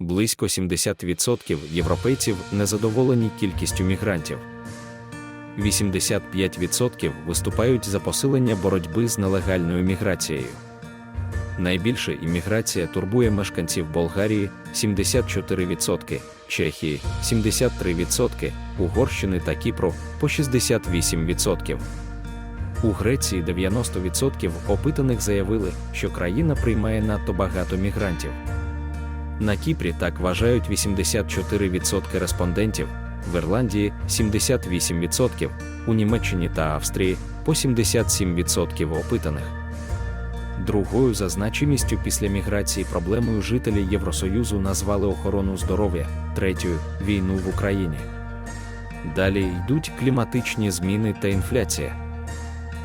Близько 70% європейців незадоволені кількістю мігрантів. 85% виступають за посилення боротьби з нелегальною міграцією. Найбільше імміграція турбує мешканців Болгарії 74%, Чехії 73%, Угорщини та Кіпру по 68%. У Греції 90% опитаних заявили, що країна приймає надто багато мігрантів. На Кіпрі так вважають 84% респондентів, в Ірландії 78%, у Німеччині та Австрії по 77% опитаних. Другою за значимістю після міграції проблемою жителі Євросоюзу назвали охорону здоров'я, третьою війну в Україні. Далі йдуть кліматичні зміни та інфляція.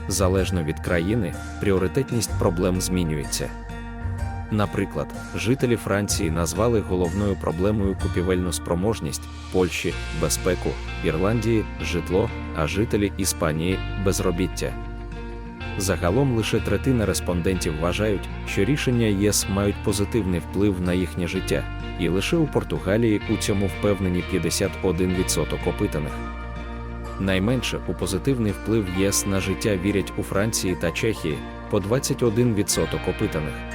Залежно від країни, пріоритетність проблем змінюється. Наприклад, жителі Франції назвали головною проблемою купівельну спроможність, Польщі безпеку, Ірландії житло, а жителі Іспанії безробіття. Загалом лише третина респондентів вважають, що рішення ЄС мають позитивний вплив на їхнє життя, і лише у Португалії у цьому впевнені 51% опитаних. Найменше у позитивний вплив ЄС на життя вірять у Франції та Чехії по 21% опитаних.